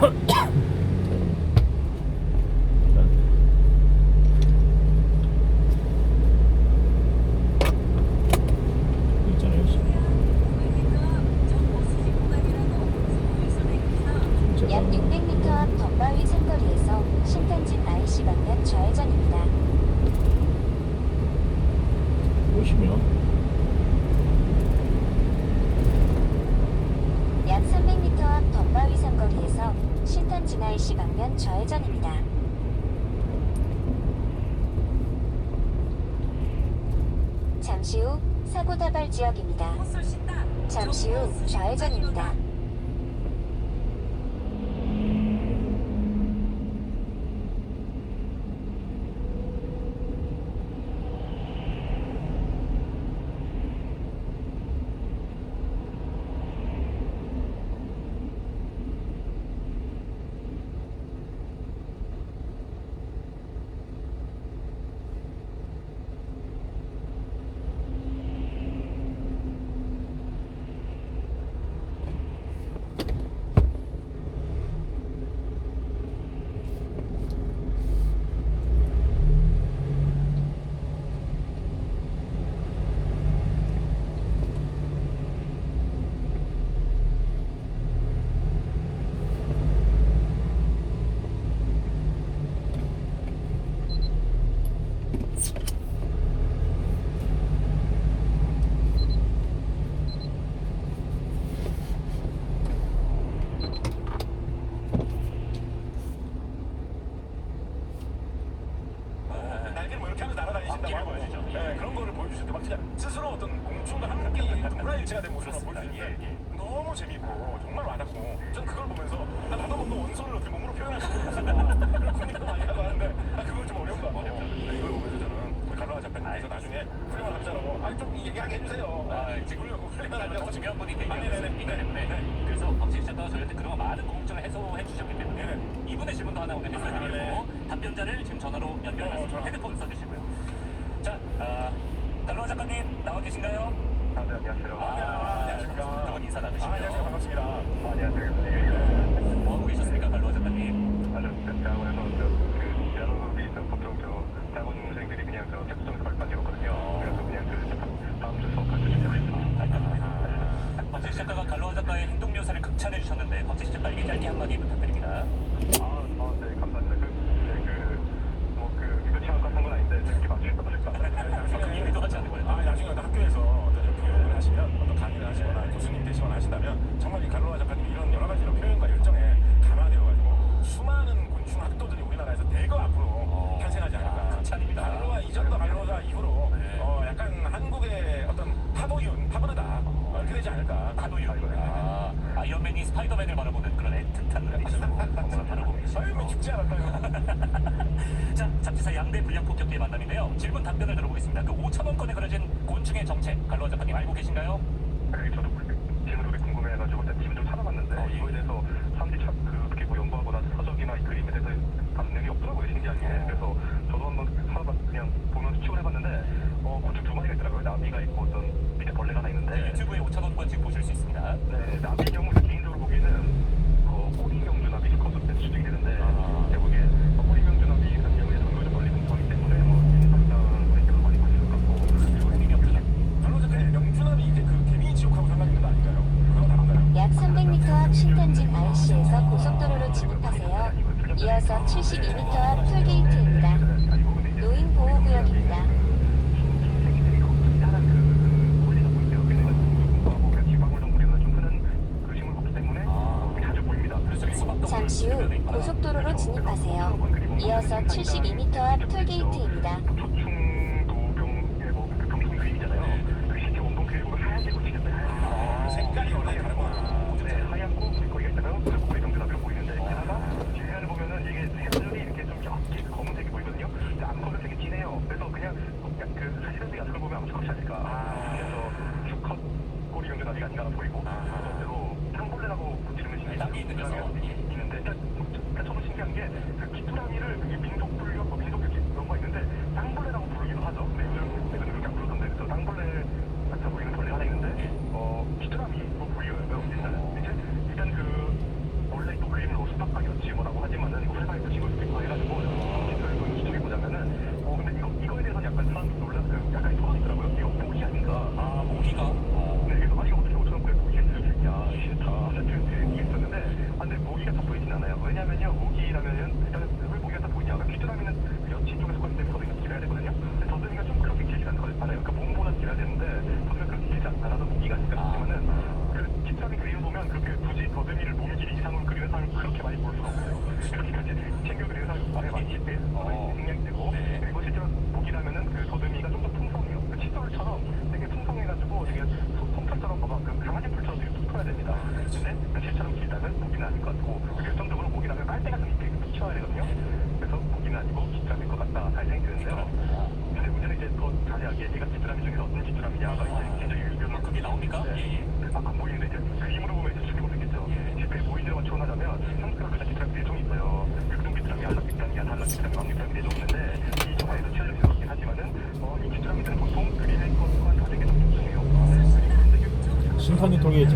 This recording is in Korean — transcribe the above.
Ha IC 방면 좌회전입니다. 잠시 후 사고 다발 지역입니다. 잠시 후 좌회전입니다. 날개를 뭐 이렇게 하면서 날아다니신다고 하고 네, 그런 진짜 스스로 어떤 공충과 함께 문화일체가 된 모습을 보여주는데 너무 재미있고 정말 와닿고 전 그걸 보면서 나 나도 뭔가 원소를 어떻게 몸으로 표현할 수 있겠어 그런 고민도 많이 하고 하는데 아, 그건 좀 어려운 것 같아요 네, 이걸 보면서 저는 우리 갈로아 작가님께서 나중에 훌륭한 학자라고 아좀 얘기하게 해주세요 아, 지금 훌륭한 더 중요한 분이 아, 네네네. 대기업이기 때문에 네. 그래서 박진 씨가 저희한테 그동안 많은 궁금증을 해소해 주셨기 때문에 네네. 이분의 질문도 하나 오늘 네네. 해소해드리고 답변자를 지금 전화로 어, 연결해서 전화. 헤드폰 써주시고요. 자, 아, 달로아 작가님 나와 계신가요? 아, 네, 안녕하세요 아, 안녕하십니까 두분 인사 아, 나누시고요. 안녕하세요 반갑습니다 안녕하세요 뭐 하고 계셨습니까, 달로아 작가님? 아주 대학원에서 그 대학원이 보통 저 대학원생들이 그냥 저 text성에서 발판 찍었거든요. 그래서 그냥 그 다음 주 수업 가르쳐 주려고 했습니다. 박진 씨 작가가 달로아 작가의 행동 묘사를 극찬해 주셨는데 박진 씨 작가에게 짧게 한마디 부탁드립니다. 이후로 네. 어, 약간 한국의 어떤 타보윤, 타보르다 어, 그렇게 되지 않을까. 타보윤. 아, 네. 아, 아이언맨이 스파이더맨을 바라보는 그런 애틋한 눈빛으로 한번 바라보고 계시죠. 아이언맨 죽지 않았다요 자, 잡지사 양대 불량 폭격기의 만남인데요. 질문 답변을 들어보겠습니다. 그 5천 원권에 그려진 곤충의 정체, 갈로아 작가님 알고 계신가요? 그게 저도 그 지금 되게 궁금해가지고 제가 지금 좀 찾아봤는데 어, 예. 이거에 대해서 사람들이 그렇게 뭐 연구하거나 서적이나 그림에 대해서 반응이 없더라고요 신기한 게 어. 그래서 저도 한번 찾아봤 그냥 보면서 추측을 해봤는데, 어, 곤충 두 마리가 있더라고요. 나비가 있고 어떤 밑에 벌레가 하나 있는데, 유튜브에 5천 원권 지금 보실 수 있습니다. 네, 나비 경우 개인적으로 보기에는 어, 꼬리명주 나비 커서 추정이 되는데 아. 제가 보기에 어, 꼬리명주 나비 같은 경우에 전도적 멀리 동성이기 때문에 뭐 인상당 분위기를 많이 보실 것 같고 그리고 행동명주나 갈로아 작가님 명준합이 이제 그 개미 지옥하고 상관 있는 거 아닌가요? 다른가요? 약 300m 앞 신탄진 IC에서 고속도로로 진입하세요. 이어서 72m 앞 톨게이트입니다. 보호구역입니다. 잠시 후 고속도로로 진입하세요. 이어서 72m 앞 톨게이트입니다. 초충도병의 뭐그 병풍 그림이잖아요. 그 실제 원본 그림으로 하얗게 고치겠어요. 아, 색깔이 원래 다르구나. 네, 하얗고 그리고 거기가 있다가 고리 정도나비로 보이는데 게다가 주변을 보면은 이게 색깔이 이렇게 좀 옅게 그 검은색이 보이거든요. 근데 암컷은 되게 진해요. 그래서 그냥 약- 그 사실은 아닐까. 그래서 수컷 고리 정도나비가 아닌가 보이고 두 번째로 탕벌레라고 붙이는 나비 있는. 있는 데 왜냐면요 모기라면은 대장을 모기한테 보이지 않아 귀뚜라미는 그 여친 쪽에서 걸릴 때부터 이렇게 길어야 되거든요. 근데 더듬이가 좀 그렇게 길지 않아요. 그러니까 몸보다 길어야 되는데 더듬이가 그렇게 길지 않아서 모기가 아닐까 싶지만은 아. 그 뒷사람이 그림을 보면 그렇게 굳이 더듬이를 몸 길이 이상으로 그리는 사람을 그렇게 많이 볼 수가 없어요. 그렇게까지 챙겨 그리는 사람이 많이 많기 때문에 어. 굉장히 되고. 네. 그리고 실제로 모기라면은 그 더듬이가 좀 더 풍성해요. 그 칫솔처럼 되게 풍성해가지고 되게 솜털처럼 그만큼 강아지 풀처럼 되게 두꺼야 됩니다. 아, 그렇죠. 근데 실처럼 길다는 모기는 아닐 것 같고. 자세하게 얘가 깃드라미 중에서 어떤 깃드라미냐가 이제 굉장히 유명한 그게 나옵니까? 네. 예, 예. 아, 안 보이는데 이제 그림으로 보면 이제 죽게 모르겠죠. 집회 보이즈를 맞춰나자면 한국에서 가장 깃드라미 네 종이 있어요. 육종 깃드라미, 알락 깃드라미, 알락 깃드라미, 왕 깃드라미 네종 있는데 이 종에서 취하는 게 있긴 하지만은 어, 이 깃드라미들은 보통 그림의 것과 다르게 좀 특징해요. 신탄이 통에